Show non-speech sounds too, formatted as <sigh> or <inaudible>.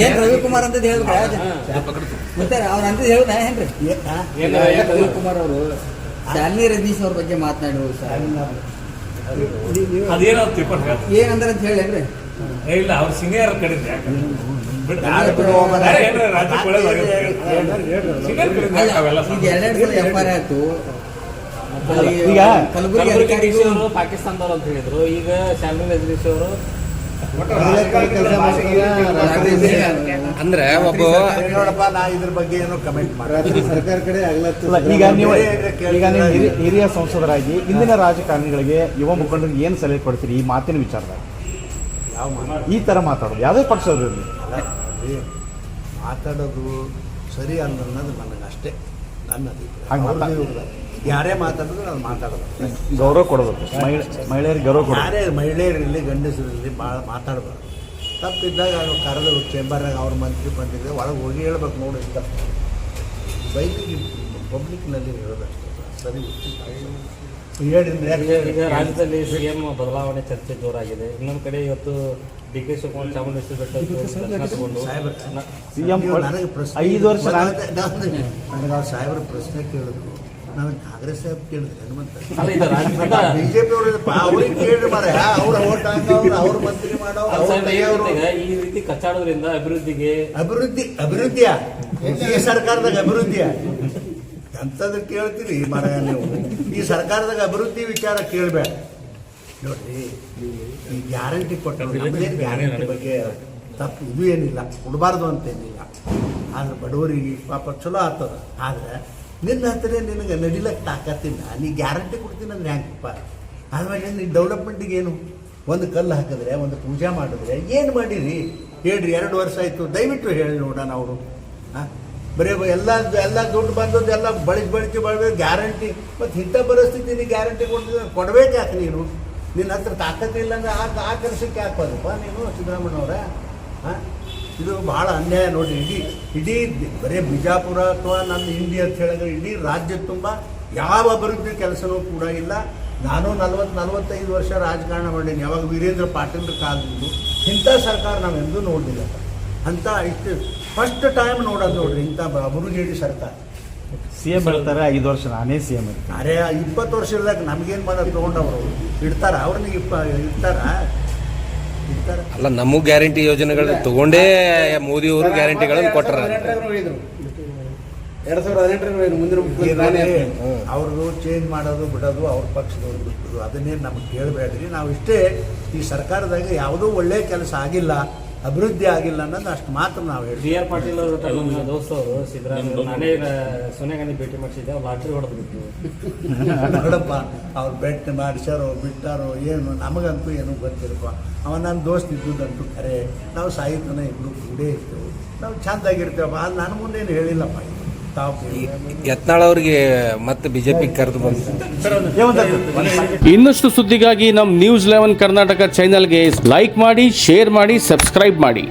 ಏನ್ ರವಿಕುಮಾರ್ ಅಂತ ಹೇಳಿದ್ರ ಮತ್ತೆ ಅವ್ರ ಅಂತ ಹೇಳುದ ಏನ್ರಿ? ಏನು ಏನು ರವಿಕುಮಾರ್ ಅವರು. ಶಾಲಿನಿ ರಜನೀಶ್ ಅವ್ರ ಬಗ್ಗೆ ಮಾತನಾಡುವ ಸರ್. ಅದೇನೋ ತಿಳ್ಕೊಂಡು ಏನಂದ್ರ ಅಂತ ಹೇಳೇನ್ರಿ ಏ, ಇಲ್ಲ ಅವ್ರ ಸಿಂಗರ್ ಕಡೆ ಎರಡೆರಡು ಸಲ ಎಫ್ ಆರ್ ಆಯ್ತು. ಈಗ ಕಲಬುರಗಿ ಅವರು ಪಾಕಿಸ್ತಾನದವ್ರು ಅಂತ ಹೇಳಿದ್ರು. ಈಗ ಶಾಲಿನಿ ರಜನೀಶ್ ಅವರು ಅಂದ್ರೆ ಒಬ್ಬ ನೋಡಪ್ಪ ನಾ ಇದ್ರ ಬಗ್ಗೆ ಏನೋ ಕಮೆಂಟ್ ಮಾಡಿ ಸರ್ಕಾರ ಕಡೆ ಈಗ ನೀವು ಈಗ ನೀವು ಹಿರಿ- ಹಿರಿಯ ಸಂಸದರಾಗಿ ಇಂದಿನ ರಾಜಕಾರಣಿಗಳಿಗೆ ಯುವ ಮುಖಂಡರಿಗೆ ಏನು ಸಲಹೆ ಕೊಡ್ತೀರಿ? ಈ ಮಾತಿನ ವಿಚಾರದಾಗ ಯಾವ ಮಾತು? ಈ ತರ ಮಾತಾಡೋದು. ಯಾವುದೇ ಪಕ್ಷದವ್ರು ಮಾತಾಡೋದು ಸರಿ ಅನ್ನೋದು ನನಗಷ್ಟೇ. ಅಷ್ಟೇ ನನ್ನ ಅಭಿಪ್ರಾಯ ಹಾಗೆ ಮಾತಾ- ಅವ್ರದ್ದು ಯಾರೇ ಮಾತಾಡಿದ್ರು ನಾನು ಮಾತಾಡೋದು. ಗೌರವ ಕೊಡಬೇಕು ಮಹಿಳೆ ಮಹಿಳೆಯರಿಗೆ ಗೌರವ ಕೊಡಬೇಕು ಯಾರೇ ಮಹಿಳೆಯರಿರಲಿ ಗಂಡಸರಿರಲಿ ಭಾಳ ಮಾತಾಡಬಾರ್ದು. ತಪ್ಪಿದ್ದಾಗ ಅವ್ರು ಕರೆದು ಚೇಂಬರ್ನಾಗ ಅವ್ರ ಮಂತ್ರಿ ಬಂದಿದ್ರೆ ಒಳಗೆ ಹೋಗಿ ಹೇಳ್ಬೇಕು ನೋಡಿ ಅಂತ ಬೈಕಿಗೆ ಪಬ್ಲಿಕ್ನಲ್ಲಿ ಹೇಳೋದಷ್ಟೇ ಸರಿ ಹೇಳಿದ್ರೆ ಈಗ ಈಗ ರಾಜ್ಯದಲ್ಲಿ ಸಿಎಂ ಬದಲಾವಣೆ ಚರ್ಚೆ ಜೋರಾಗಿದೆ. ಇನ್ನೊಂದು ಕಡೆ ಇವತ್ತು ಡಿ ಕೆ ಶಿವಕುಮಾರ್ ಚಾಮುಂಡೇಶ್ವರಿ ಬೆಟ್ಟ ತಗೊಂಡು ಐದು ವರ್ಷ ನಾನು- ನನಗೆ ಅವ್ರು ಸಾಹೇಬ್ರ ಪ್ರಶ್ನೆ ಕೇಳಿದ್ರು ನನಗೆ ಕಾಂಗ್ರೆಸ್ ಸಾಹೇಬ್ ಕೇಳಿದ್ರು ಹನುಮಂತ. ಬಿಜೆಪಿ ಅವರು ಅವ್ರಿಗೆ ಕೇಳಿ ಮಾರ ಅವ್ರ ಓಟ್ ಹಾಕೋರು ಅವ್ರ ಮಂತ್ರಿ ಮಾಡೋ ಅಲ್ಲ ಅವ್ರ ಸಾಹೇಬ್ರೆ, ಕೈಯವ್ರು. ಈಗ ಈ ರೀತಿ ಕಚ್ಚಾಡೋದ್ರಿಂದ ಅಭಿವೃದ್ಧಿಗೆ ಅಭಿವೃದ್ಧಿ ಅಭಿವೃದ್ಧಿಯ. ಈ ಸರ್ಕಾರದಾಗ ಅಭಿವೃದ್ಧಿಯ. ಎಂಥದ್ದು ಕೇಳ್ತೀರಿ ಮರ ನೀವು? ಈ ಸರ್ಕಾರದಾಗ ಅಭಿವೃದ್ಧಿ ವಿಚಾರ ಕೇಳಬೇಡ. ನೋಡ್ರಿ ಈ ಗ್ಯಾರಂಟಿ ಕೊಟ್ಟರು ಗ್ಯಾರಂಟಿ ಬಗ್ಗೆ ತಪ್ಪು ಇದು ಏನಿಲ್ಲ ಕೊಡಬಾರ್ದು ಅಂತೇನಿಲ್ಲ ಆದ್ರೆ ಬಡವರಿಗೆ ಪಾಪ ಚಲೋ ಆಗ್ತದ. ಆದ್ರೆ ನಿನ್ನ ಹತ್ರ ನಿನಗೆ ನಡಿಲಕ್ಕೆ ತಾಕತ್ತಿಲ್ಲ. ನೀ ಗ್ಯಾರಂಟಿ ಕೊಡ್ತೀನಿ ಅಂದ್ರೆ ಹೆಂಗಪ್ಪ ಆದ್ಮೇಲೆ ನೀ ಡೆವಲಪ್ಮೆಂಟಿಗೆ ಏನು? ಒಂದು ಕಲ್ಲು ಹಾಕಿದ್ರೆ ಒಂದು ಪೂಜೆ ಮಾಡಿದ್ರೆ ಏನು ಮಾಡಿರಿ? ಹೇಳ್ರಿ ಎರಡು ವರ್ಷ ಆಯಿತು. ದಯವಿಟ್ಟು ಹೇಳಿ ನೋಡೋಣ ಅವರು. ಹಾಂ? ಬರೀ ಎಲ್ಲ ಎಲ್ಲ ದುಡ್ಡು ಬಂದದ್ದು ಎಲ್ಲ ಬಳಸಿ ಬಳಕೆ ಬಳಬೇಕು, ಗ್ಯಾರಂಟಿ. ಮತ್ತು ಇಂಥ ಪರಿಸ್ಥಿತಿ ಗ್ಯಾರಂಟಿ ಕೊಡ್ತಿದ್ರೆ ಕೊಡ್ಬೇಕು ಯಾಕೆ ನೀನು? ನಿನ್ನ ಹತ್ರ ತಾಕತ್ತಿಲ್ಲ ಅಂದ್ರೆ ಆ ಆ ಕೆಲಸಕ್ಕೆ ಹಾಕೋದಪ್ಪ ನೀನು, ಸಿದ್ದರಾಮಯ್ಯನವರ? ಹಾಂ ಇದು ಭಾಳ ಅನ್ಯಾಯ ನೋಡಿ, ಇಡೀ ಇಡೀ ಬರೀ ಬಿಜಾಪುರ ಅಥವಾ ನನ್ನ ಹಿಂಡಿ ಅಂತ ಹೇಳಿದ್ರೆ ಇಡೀ ರಾಜ್ಯ ತುಂಬ ಯಾವ ಅಭಿವೃದ್ಧಿ ಕೆಲಸನೂ ಕೂಡ ಇಲ್ಲ. ನಾನು ನಲ್ವತ್ತು ನಲ್ವತ್ತೈದು ವರ್ಷ ರಾಜಕಾರಣ ಮಾಡೀನಿ. ಯಾವಾಗ ವೀರೇಂದ್ರ ಪಾಟೀಲ್ ಕಾಲದಿಂದ ಇಂಥ ಸರ್ಕಾರ ನಾವೆಂದೂ ನೋಡಲಿಲ್ಲ ಅಂತ ಇಷ್ಟು ಫಸ್ಟ್ ಟೈಮ್ ನೋಡೋದು ನೋಡ್ರಿ ಇಂಥ ಅಭಿವೃದ್ಧಿ ಸರ್ಕಾರ. ಸಿಎಂ ಹೇಳ್ತಾರೆ ಐದು ವರ್ಷ ನಾನೇ ಸಿಎಂ ಇರ್ತೀನಿ ಅರೆ ಇಪ್ಪತ್ತು ವರ್ಷ ಇಲ್ದಾಗ ನಮ್ಗೇನು ಮಾಡೋದು ತೊಗೊಂಡವರು? ಇಡ್ತಾರ? ಅವ್ರನ್ನ ಇಪ್ಪ ಇಡ್ತಾರ? ಇಡ್ತಾರ? ಅಲ್ಲ ನಮ್ಮ ಗ್ಯಾರಂಟಿ ಯೋಜನೆಗಳನ್ನ ತಗೊಂಡೇ ಮೋದಿ ಅವರು ಗ್ಯಾರಂಟಿಗಳನ್ನು ಕೊಟ್ಟರ. ಎರಡ್ ಸಾವಿರದ ಹದಿನೆಂಟರ ಮುಂದಿನ ಅವ್ರದ್ದು ಚೇಂಜ್ ಮಾಡೋದು ಬಿಡೋದು ಅವ್ರ ಪಕ್ಷದವ್ರು ಬಿಟ್ಟರು ಅದನ್ನೇ ನಮಗೆ ಕೇಳಬೇಡ್ರಿ. ನಾವು ಇಷ್ಟೇ ಈ ಸರ್ಕಾರದಾಗ ಯಾವುದೂ ಒಳ್ಳೆಯ ಕೆಲಸ ಆಗಿಲ್ಲ. ಅಭಿವೃದ್ಧಿ ಆಗಿಲ್ಲ ಅನ್ನೋದು ಅಷ್ಟು ಮಾತ್ರ ನಾವು ಬಿ ಹೇಳ್ತೀವಿ ಆರ್ ಪಾಟೀಲ್ ಅವರು ನಮ್ಮ ದೋಸ್ತ ಅವರು ಸಿದ್ದರಾಮಯ್ಯ ನಾನೇ ಸೋನಿಯಾ ಗಾಂಧಿ ಭೇಟಿ ಮಾಡಿಸಿದ್ದೆ ಅವ್ರು ಲಾಟ್ರಿ ಹೊಡೆದ್ಬಿಟ್ಟು <laughs> ನೋಡಪ್ಪ ಅವ್ರು ಭೇಟಿ ಮಾಡಿಸ್ಯಾರೋ ಬಿಟ್ಟಾರೋ ಏನು ನಮಗಂತೂ ಏನೂ ಗೊತ್ತಿರಪ್ಪ ಅವ ನನ್ನ ದೋಸ್ತ ಇದ್ದುದಂತೂ ಖರೆ. ನಾವು ಸಾಹಿತ್ಯನ ಇಬ್ಬರು ಕೂಡೇ ಇರ್ತೇವೆ. ನಾವು ಚೆಂದಾಗಿರ್ತೇವಪ್ಪ. ಅದು ನನ್ನ ಮುಂದೇನು ಹೇಳಿಲ್ಲಪ್ಪ. ಯತ್ನಾಳ್ ಮತ್ತೆ ಬಿಜೆಪಿ ಕರೆದು ಬಂತು. ಇನ್ನಷ್ಟು ಸುದ್ದಿಗಾಗಿ ನಮ್ಮ ನ್ಯೂಸ್ ಲೆವೆನ್ ಕರ್ನಾಟಕ ಚಾನೆಲ್ಗೆ ಲೈಕ್ ಮಾಡಿ ಶೇರ್ ಮಾಡಿ ಸಬ್ಸ್ಕ್ರೈಬ್ ಮಾಡಿ.